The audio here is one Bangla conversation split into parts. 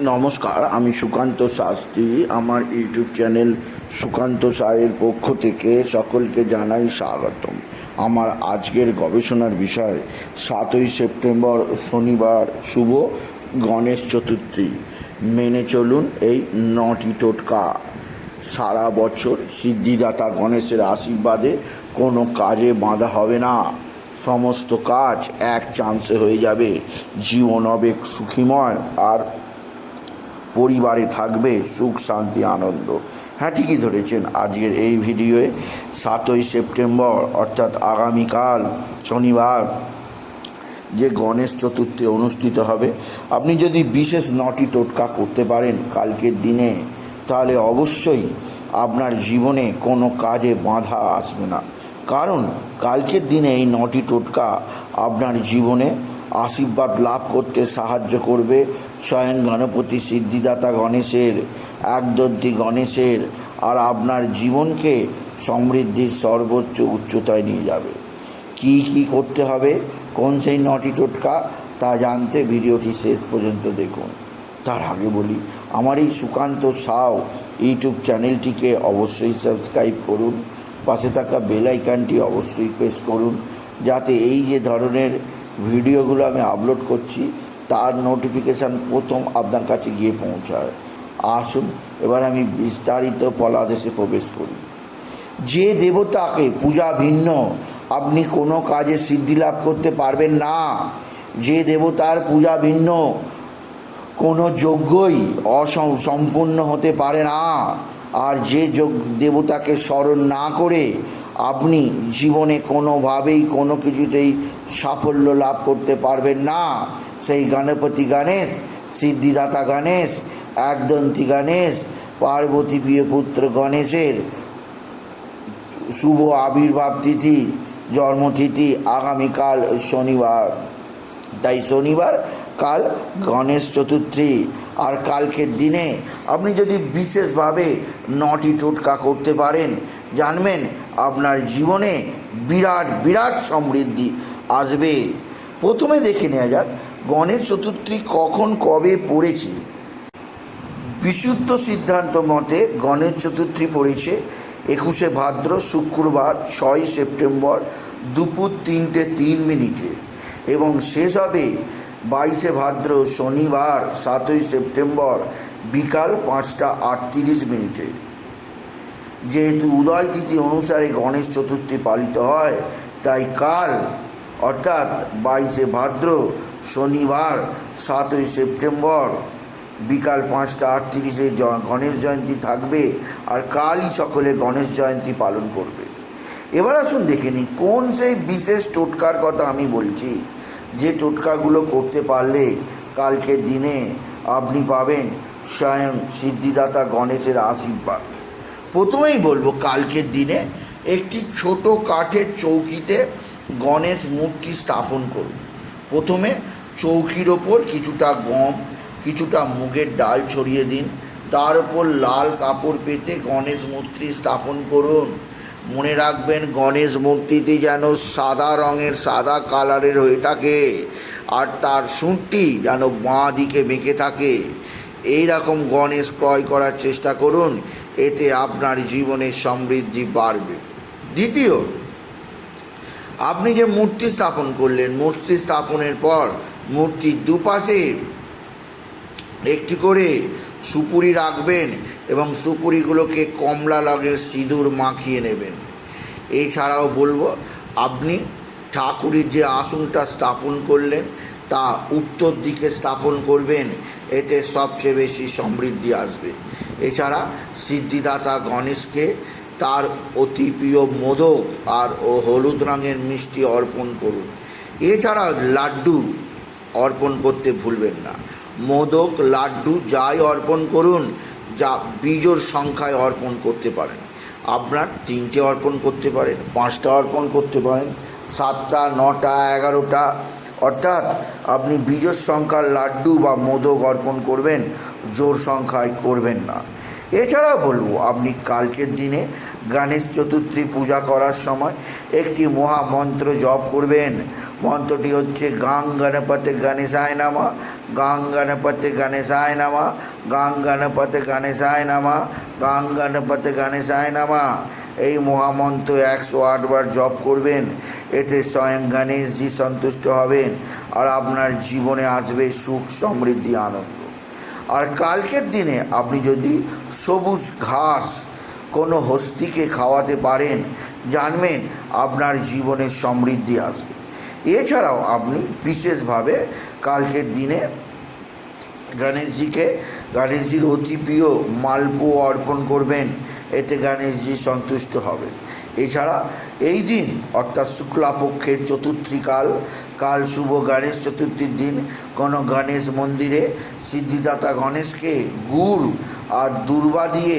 নমস্কার, আমি সুকান্ত শাস্ত্রী। আমার ইউটিউব চ্যানেল সুকান্ত সায়ের পক্ষ থেকে সকলকে জানাই স্বাগতম। আমার আজকের গবেষণার বিষয়, সাতই সেপ্টেম্বর শনিবার শুভ গণেশ চতুর্থী। মেনে চলুন এই নটি টোটকা। সারা বছর সিদ্ধিদাতা গণেশের আশীর্বাদে কোনো কাজে বাঁধা হবে না। সমস্ত কাজ এক চান্সে হয়ে যাবে। জীবন হবে সুখীময় আর পরিবারে থাকবে, সুখ, শান্তি, আনন্দ। হ্যাঁ ঠিকই ধরেছেন। আজকের এই ভিডিওয়ে সাতই সেপ্টেম্বর, অর্থাৎ আগামীকাল, শনিবার, যে গণেশ চতুর্থী অনুষ্ঠিত হবে। আপনি যদি বিশেষ নটি টোটকা করতে পারেন কালকের দিনে, তাহলে অবশ্যই আপনার জীবনে কোনো কাজে বাধা আসবে না। কারণ, কালকের দিনে এই নটি টোটকা আপনার জীবনে আশীর্বাদ লাভ করতে সাহায্য করবে স্বয়ং গণপতি সিদ্ধিদাতা গণেশের, একদন্তি গণেশের, আর আপনার জীবনকে সমৃদ্ধির সর্বোচ্চ উচ্চতায় নিয়ে যাবে। কি কি করতে হবে, কোন সেই নটি টোটকা, তা জানতে ভিডিওটি শেষ পর্যন্ত দেখুন। তার আগে বলি, আমার এই সুকান্ত সাও ইউটিউব চ্যানেলটিকে অবশ্যই সাবস্ক্রাইব করুন, পাশে থাকা বেল অবশ্যই প্রেস করুন, যাতে এই যে ধরনের ভিডিওগুলো আমি আপলোড করছি, তার নোটিফিকেশান প্রথম আপনার কাছে গিয়ে পৌঁছায়। আসুন, এবার আমি বিস্তারিত পলাদেশে প্রবেশ করি। যে দেবতাকে পূজা ভিন্ন, আপনি কোনো কাজে সিদ্ধি লাভ করতে পারবেন না। যে দেবতার পূজা ভিন্ন, কোনো যজ্ঞই অসম, সম্পূর্ণ হতে পারে না। আর যে যোগ দেবতাকে স্মরণ না করে আপনি জীবনে কোনোভাবেই কোনো কিছুতেই সাফল্য লাভ করতে পারবেন না। সেই গণপতি গণেশ, সিদ্ধিদাতা গণেশ, একদন্তী গণেশ, পার্বতী প্রিয় পুত্র গণেশের শুভ আবির্ভাব তিথি, জন্মতিথি আগামীকাল শনিবার। তাই শনিবার, কাল গণেশ চতুর্থী। আর কালকের দিনে আপনি যদি বিশেষভাবে নটি টোটকা করতে পারেন জানবেন আপনার জীবনে বিরাট বিরাট সমৃদ্ধি আসবে। প্রথমে দেখে নেওয়া যাক, গণেশ চতুর্থী কখন, কবে পড়েছে? বিশুদ্ধ সিদ্ধান্ত মতে গণেশ চতুর্থী পড়েছে একুশে ভাদ্র, শুক্রবার ছয় সেপ্টেম্বর দুপুর তিনটে তিন মিনিটে এবং শেষ হবে বাইশে ভাদ্র, শনিবার সাতই সেপ্টেম্বর বিকাল পাঁচটা আটত্রিশ মিনিটে। যেহেতু উদয় তিথি অনুসারে গণেশ চতুর্থী পালিত হয়, তাই কাল, অর্থাৎ বাইশে ভাদ্র, শনিবার, সাতই সেপ্টেম্বর, বিকাল পাঁচটা আটত্রিশে গণেশ জয়ন্তী থাকবে আর কালই সকলে গণেশ জয়ন্তী পালন করবে। এবার আসুন দেখে নিই, কোন সেই বিশেষ টোটকার কথা আমি বলছি? যে টোটকাগুলো করতে পারলে কালকের দিনে আপনি পাবেন স্বয়ং সিদ্ধিদাতা গণেশের আশীর্বাদ। প্রথমেই বলব কালকের দিনে একটি ছোট কাঠের চৌকিতে গণেশ মূর্তি স্থাপন করুন। প্রথমে চৌকির ওপর কিছুটা গম, কিছুটা মুগের ডাল ছড়িয়ে দিন। তার উপর লাল কাপড় পেতে গণেশ মূর্তি স্থাপন করুন। মনে রাখবেন গণেশ মূর্তিটি যেন সাদা রঙের, সাদা কালারের হয়ে থাকে আর তার সুঁটটি যেন বাঁ দিকে বেঁকে থাকে। এই রকম গণেশ ক্রয় করার চেষ্টা করুন। এতে আপনার জীবনের সমৃদ্ধি বাড়বে। দ্বিতীয়, আপনি যে মূর্তি স্থাপন করলেন, মূর্তি স্থাপনের পর মূর্তির দুপাশে একটি করে সুপুরি রাখবেন এবং সুপুরিগুলোকে কমলা রঙের সিঁদুর মাখিয়ে নেবেন। এছাড়াও বলব, আপনি ঠাকুরের যে আসনটা স্থাপন করলেন, তা উত্তর দিকে স্থাপন করবেন, এতে সবচেয়ে বেশি সমৃদ্ধি আসবে। এছাড়া সিদ্ধিদাতা গণেশকে তার অতি প্রিয় মোদক আর ও হলুদ রঙের মিষ্টি অর্পণ করুন। এছাড়া লাড্ডু অর্পণ করতে ভুলবেন না। মোদক, লাড্ডু যাই অর্পণ করুন, যা বীজোর সংখ্যায় অর্পণ করতে পারেন। আপনার তিনটে অর্পণ করতে পারেন, পাঁচটা অর্পণ করতে পারেন, সাতটা, নটা, এগারোটা। অর্থাৎ আপনি বীজোর সংখ্যার লাড্ডু বা মোদক অর্পণ করবেন জোর সংখ্যায় করবেন না। এছাড়াও বলব, আপনি কালকের দিনে গণেশ চতুর্থী পূজা করার সময় একটি মহামন্ত্র জপ করবেন। মন্ত্রটি হচ্ছে, গাং গণপতি গণেশায় নামা, গাং গণপতি গণেশায় নামা, গাং গণপতি গণেশায় নামা, গাং গণপতি গণেশায় নামা। এই মহামন্ত্র একশো আটবার জপ করবেন। এতে স্বয়ং গণেশজি সন্তুষ্ট হবেন আর আপনার জীবনে আসবে সুখ, সমৃদ্ধি, আনন্দ। আর কালকের দিনে আপনি যদি সবুজ ঘাস কোনো হস্তিকে খাওয়াতে পারেন, জানবেন আপনার জীবনে সমৃদ্ধি আসবে। এছাড়াও আপনি বিশেষভাবে কালকের দিনে গণেশজিকে, গণেশজির অতি প্রিয় মালপো অর্পণ করবেন, এতে গণেশজি সন্তুষ্ট হবেন। এছাড়া এই দিন, অর্থাৎ শুক্লাপক্ষের চতুর্থী কাল শুভ গণেশ চতুর্থীর দিন। কোনো গণেশ মন্দিরে সিদ্ধিদাতা গণেশকে গুড় আর দুর্বা দিয়ে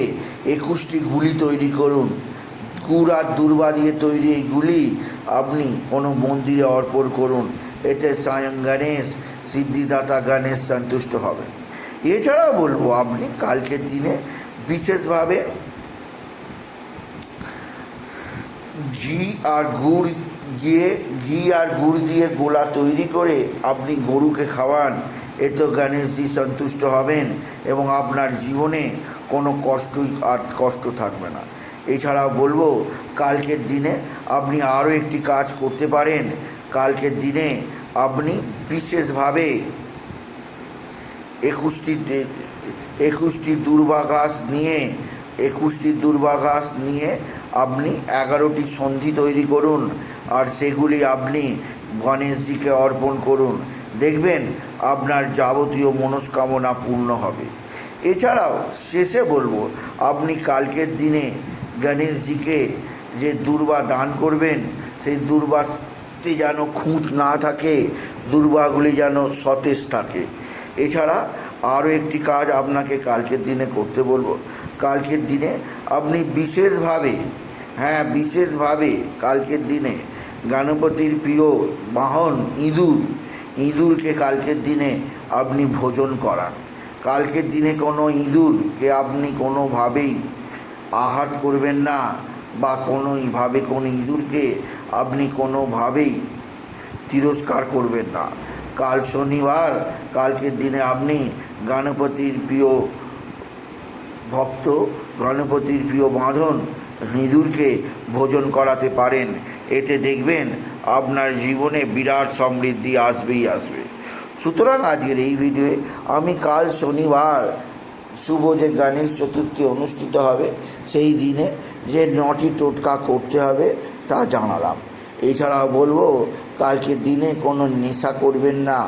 একুশটি গুলি তৈরি করুন। গুড় আর দুর্বা দিয়ে তৈরি এই গুলি আপনি কোনো মন্দিরে অর্পণ করুন। এতে স্বয়ং গণেশ, সিদ্ধিদাতা গণেশ সন্তুষ্ট হবেন এছাড়াও বলব, আপনি কালকের দিনে বিশেষভাবে ঘি আর গুড় দিয়ে ঘি আর গুড় দিয়ে গোলা তৈরি করে আপনি গরুকে খাওয়ান এতে গণেশজি সন্তুষ্ট হবেন এবং আপনার জীবনে কোনো কষ্টই আর কষ্ট থাকবে না। এছাড়াও বলব, কালকের দিনে আপনি আরও একটি কাজ করতে পারেন। কালকের দিনে আপনি বিশেষভাবে একুশটি একুশটি দুর্বাঘাস নিয়ে, একুশটি দুর্বাঘাস নিয়ে আপনি এগারোটি সন্ধি তৈরি করুন। আর সেগুলি আপনি গণেশজিকে অর্পণ করুন। দেখবেন আপনার যাবতীয় মনস্কামনা পূর্ণ হবে। এছাড়াও শেষে বলব, আপনি কালকের দিনে গণেশজিকে যে দুর্বা দান করবেন, সেই দুর্বাতে যেন খুঁত না থাকে, দুর্বাগুলি যেন সতেজ থাকে। এছাড়া আরও একটি কাজ আপনাকে কালকের দিনে করতে বলব। কালকের দিনে আপনি বিশেষভাবে হ্যাঁ বিশেষভাবে কালকের দিনে গণপতির প্রিয় বাহন ইঁদুর। ইঁদুরকে কালকের দিনে আপনি ভোজন করান। কালকের দিনে কোনো ইঁদুরকে আপনি কোনোভাবেই আঘাত করবেন না বা কোনোভাবে কোনো ইঁদুরকে আপনি কোনোভাবেই তিরস্কার করবেন না। কাল শনিবার, কালকের দিনে আপনি গণপতির প্রিয় ভক্ত গণপতির প্রিয় বাঁধন ইঁদুরকে ভোজন করাতে পারেন। এতে দেখবেন আপনার জীবনে বিরাট সমৃদ্ধি আসবেই আসবে। সুতরাং আজকের এই ভিডিওয়ে আমি কাল শনিবার শুভ যে গণেশ চতুর্থী অনুষ্ঠিত হবে, সেই দিনে যে নটি টোটকা করতে হবে তা জানালাম। এছাড়াও বলব কালকের দিনে কোনো নেশা করবেন না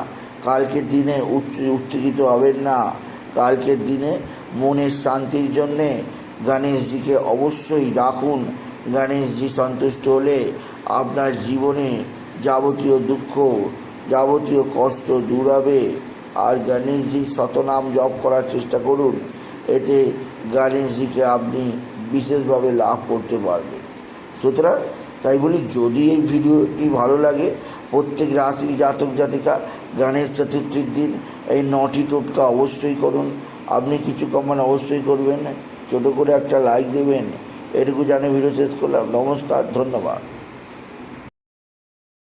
কালকের দিনে উচ্চ উত্তেজিত হবেন না কালকের দিনে মনের শান্তির জন্যে গণেশজিকে অবশ্যই ডাকুন। গণেশজি সন্তুষ্ট হলে আপনার জীবনে যাবতীয় দুঃখ, যাবতীয় কষ্ট দূর হবে। আর গণেশজির শতনাম জপ করার চেষ্টা করুন। এতে গণেশজিকে আপনি বিশেষভাবে লাভ করতে পারবেন। সুতরাং তাই বলি, যদি এই ভিডিওটি ভালো লাগে, প্রত্যেক রাশি জাতক জাতিকা গণেশ চতুর্থীর দিন এই নটি টোটকা অবশ্যই করুন। আপনি কিছু কমান অবশ্যই করবেন। ছোটো করে একটা লাইক দেবেন। এটুকু জানে ভিডিও শেষ করলাম। নমস্কার, ধন্যবাদ।